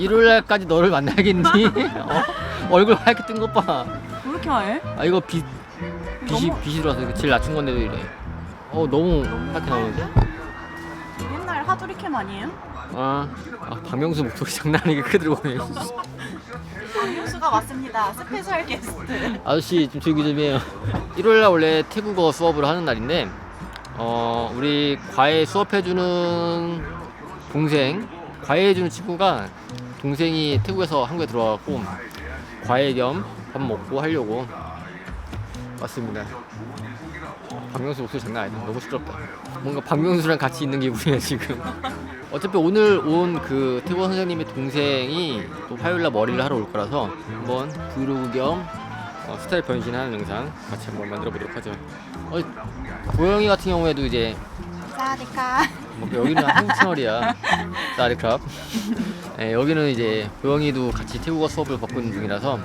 일요일 날까지 너를 만나겠니? 어? 얼굴 하얗게 뜬 것 봐. 왜 이렇게 하얘? 아 이거 빛 빛이 너무- 빛이 들어와서 이거 낮춘 건데도 이래. 어 너무 하얗게 나오는데? 옛날 하두리캠 아니에요? 아, 아 박명수 목소리 장난 아니게 크게 들어오네. 박명수가 왔습니다. 스페셜 게스트. 아저씨 좀 조용히 좀 해요. 일요일 날 원래 태국어 수업을 하는 날인데 어 우리 과외 수업해주는 동생 과외해주는 친구가 동생이 태국에서 한국에 들어와갖고 과외 겸 밥 먹고 하려고 왔습니다. 박명수 목소리 장난 아니다. 너무 시끄럽다. 뭔가 박명수랑 같이 있는 기분이야 지금. 어차피 오늘 온 그 태국 선생님의 동생이 또 화요일날 머리를 하러 올 거라서 한번 브이로그 겸 어, 스타일 변신하는 영상 같이 한번 만들어 보도록 하죠. 어, 고영이 같은 경우에도 이제 사디카. 뭐 여기는 한국 채널이야. 사리클럽. 네, 여기는 이제 고영이도 같이 태국어 수업을 받고 있는 중이라서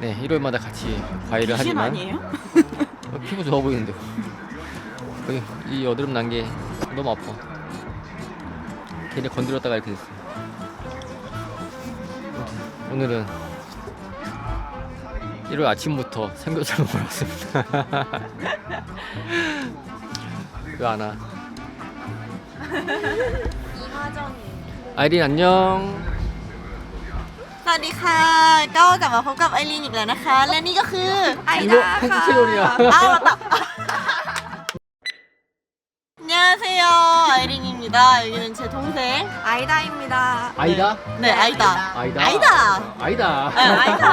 네 일요일마다 같이 과외를 귀신 하지만 아니에요? 어, 피부 좋아 보이는데 여기 이 여드름 난 게 너무 아파 괜히 건드렸다가 이렇게 됐어 오늘은 일요일 아침부터 삼겹살 먹으러 왔습니다 왜 안 와? 아이린 안녕 สวัสดีค่ะ ก็กลับมาพบกับไอรีนอีกแล้วนะคะ และนี่ก็คือไอดา 이거 ค่ะ 한국 채널이야 อ้าว맞다 안녕하세요 아이린입니다 여기는 제 동생 아이다입니다 아이다? 네 아이다 아이다 아이다 아이다 네, 아이다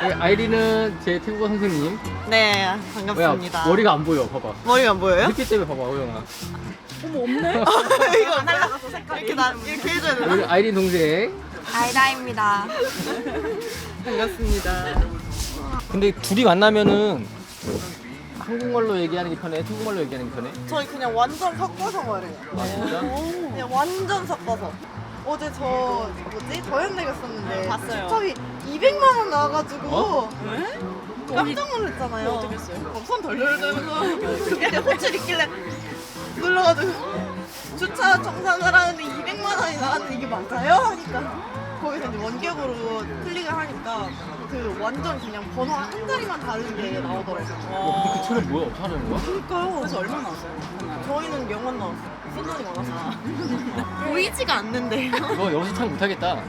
네, 아이린은 제 태국어 선생님 네 야 반갑습니다 머리가 안 보여 봐봐 머리가 안 보여요? 햇빛 때문에 봐봐 호영아 이거 날라가서 색깔이 이렇게 나 이렇게 해줘야 되나? 여기 아이린 동생 아이다입니다 반갑습니다 근데 둘이 만나면은 한국말로 얘기하는 게 편해? 태국말로 얘기하는 게 편해? 저희 그냥 완전 섞어서 말해요. 아 진짜? 그냥 완전 섞어서. 어제 저 뭐지 저연대 갔었는데 봤어요. 추첨이 200만 원 나와가지고 어? 깜짝 놀랐잖아요. 어떻게 했어요? 어, 손 덜덜덜면서 그때 호출 있길래 눌러가지고 주차 정산을 하는데 200만 원이 나왔는데 이게 맞아요? 하니까 거기서 이제 원격으로 클릭을 하니까 그 완전 그냥 번호 한 자리만 다른 게 나오더라고요. 어, 근데 그 차는 뭐야? 어떻게 하는 거야? 그러니까요. 그래서 얼마 나왔어요? 저희는 명언 나왔어요. 쓴돈이 많아서. 보이지가 않는데요. 너 여기서 참 못하겠다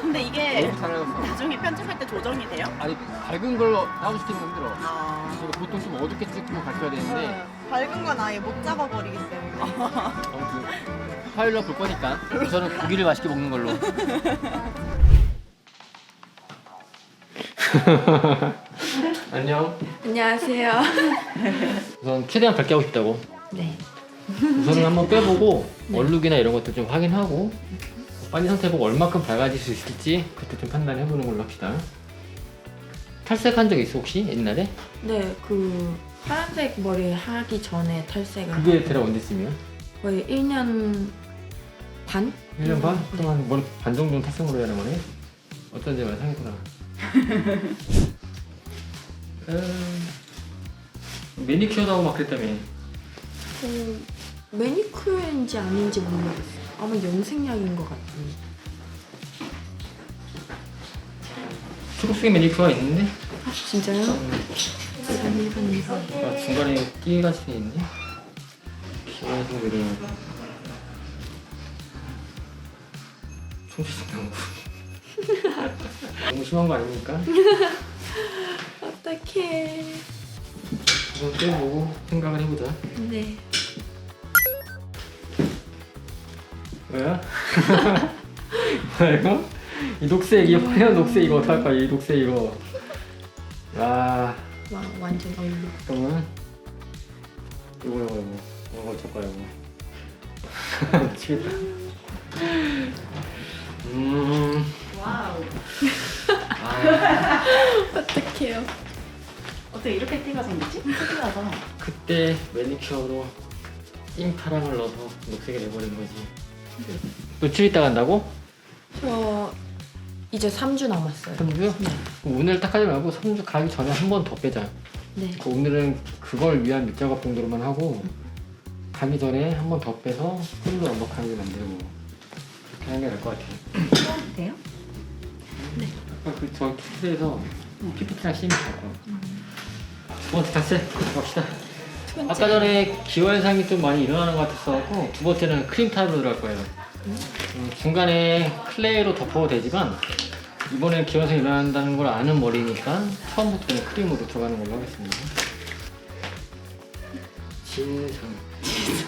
근데 이게 잘하겠어 나중에 편집할 때 조정이 돼요? 아니 밝은 걸로 다운시키는 거 힘들어 아 그래서 보통 좀 어둡게 찍고 밝혀야 되는데 네. 밝은 건 아예 못 잡아버리기 때문에. 아무튼 화요일날 볼 거니까 우선은 고기를 맛있게 먹는 걸로 안녕 안녕하세요. 우선 최대한 밝게 하고 싶다고 네. 우선은 한번 빼보고 얼룩이나 이런 것도 좀 확인하고 빠진 상태 보고 얼마큼 밝아질 수 있을지 그때 좀 판단해보는 걸로 합시다 탈색한 적 있어 혹시 옛날에? 네, 그 파란색 머리 하기 전에 탈색을 그게 대략 언제쯤이야? 거의 1년 반? 1년 반? 네. 그동안 머리 반 정도는 탈색으로 해야 하는 거네? 어떤 점에 상했구나 음, 매니큐어도 하고 막 그랬다며 그 매니큐어인지 아닌지 모르겠어요. 아마 염색약인 것 같아요. 초록색 매니큐어가 있는데 아, 진짜요? 일반. 아, 중간에 끼가 돼 있네 계속 내려가고 총체적 나오고 너무 심한 거 아닙니까? 어떡해. 한번 빼보고 생각을 해보자 네. 뭐야? 뭐야 이거? 이 녹색 이 화려한 녹색 이거 어떡할 거야 이 녹색 이거 아 와, 완전 얼룩. 그러면 이거 이거 이거 이거 어쩔 거야 이거 미치겠다 음 와우 아 어떡해요. 어떻게 이렇게 띠가 생기지? 특이하다 그때 매니큐어로 띵파랑을 넣어서 녹색이 돼버린 거지 며칠 있다 간다고? 저 이제 3주 남았어요. 3주? 네. 오늘 딱 하지 말고 3주 가기 전에 한 번 더 빼자 네. 그 오늘은 그걸 위한 밑작업 정도로만 하고 가기 전에 한 번 더 빼서 풀로 완벽하게 만들고 그렇게 하는 게 나을 것 같아 돼요? 아까 그저 키트에서 PPT랑 CM이 갖고. 두 번째 탑재 갑시다. 아까 전에 기화현상이 좀 많이 일어나는 것 같았어갖고 두 번째는 크림 타입으로 들어갈 거예요. 음, 중간에 클레이로 덮어도 되지만 이번에 기화현상이 일어난다는 걸 아는 머리니까 처음부터는 크림으로 들어가는 걸로 하겠습니다 진상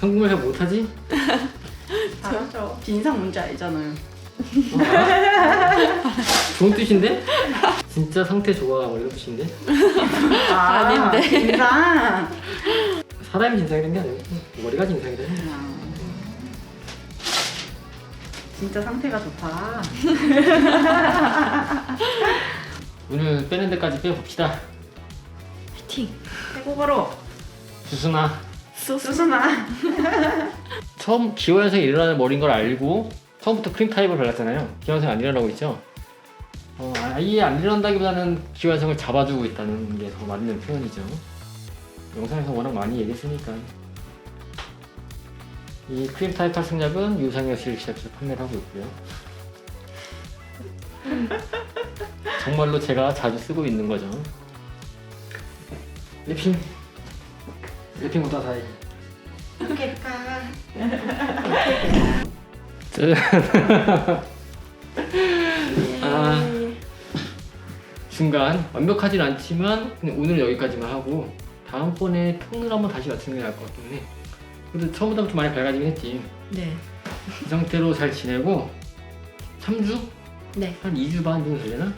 한국말 잘 못하지? 잘하죠. 진상 뭔지 알잖아요. 좋은 뜻인데? 진짜 상태 좋아 뭐 이런 뜻인데? 아, 아닌데. 진상. 사람이 진상이 된게 아니고 머리가 진상이 되는 거야. 진짜 상태가 좋다. 오늘 빼는 데까지 빼봅시다 파이팅! 최고가로. 주순아. 수순아. 처음 기호현상이 일어나는 머리인 걸 알고 처음부터 크림 타입을 발랐잖아요. 기호현상이 안 일어나고 있죠? 어, 아예 안 일어난다기보다는 기호현상을 잡아주고 있다는 게 더 맞는 표현이죠. 영상에서 워낙 많이 얘기했으니까. 이 크림 타입 탈색약은 유상여실 시작해서 판매를 하고 있고요. 정말로 제가 자주 쓰고 있는 거죠 랩핑 랩핑보다 다행 아, 중간 완벽하진 않지만 그냥 오늘 여기까지만 하고 다음번에 톤을 한번 다시 맞추는 게 나을 것 같긴 해. 그래도 처음보다 좀 많이 밝아지긴 했지. 네. 이 상태로 잘 지내고 3주? 네. 한 2주 반 정도 되려나?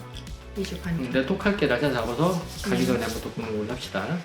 2주 반. 음, 내가 톡 할게 날짜 잡아서 가기 전에 한번 또 걸로 합시다.